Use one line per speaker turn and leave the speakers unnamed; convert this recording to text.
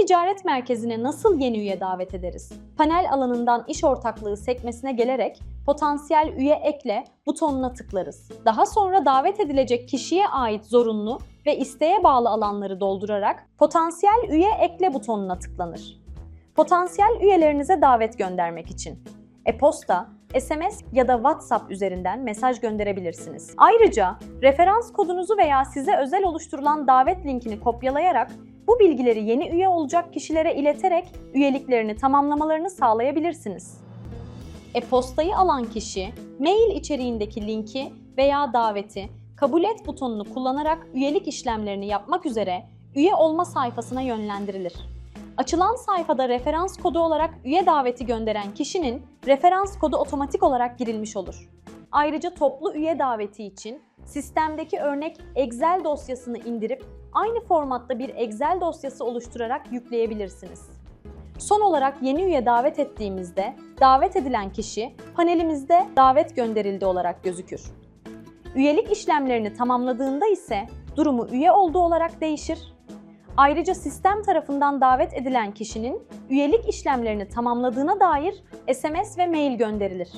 ticaret merkezine nasıl yeni üye davet ederiz? Panel alanından iş ortaklığı sekmesine gelerek potansiyel üye ekle butonuna tıklarız. Daha sonra davet edilecek kişiye ait zorunlu ve isteğe bağlı alanları doldurarak potansiyel üye ekle butonuna tıklanır. Potansiyel üyelerinize davet göndermek için e-posta, SMS ya da WhatsApp üzerinden mesaj gönderebilirsiniz. Ayrıca referans kodunuzu veya size özel oluşturulan davet linkini kopyalayarak bu bilgileri yeni üye olacak kişilere ileterek üyeliklerini tamamlamalarını sağlayabilirsiniz. E-postayı alan kişi, mail içeriğindeki linki veya daveti kabul et butonunu kullanarak üyelik işlemlerini yapmak üzere üye olma sayfasına yönlendirilir. Açılan sayfada referans kodu olarak üye daveti gönderen kişinin referans kodu otomatik olarak girilmiş olur. Ayrıca toplu üye daveti için sistemdeki örnek Excel dosyasını indirip aynı formatta bir Excel dosyası oluşturarak yükleyebilirsiniz. Son olarak yeni üye davet ettiğimizde davet edilen kişi panelimizde davet gönderildi olarak gözükür. Üyelik işlemlerini tamamladığında ise durumu üye olduğu olarak değişir. Ayrıca sistem tarafından davet edilen kişinin üyelik işlemlerini tamamladığına dair SMS ve mail gönderilir.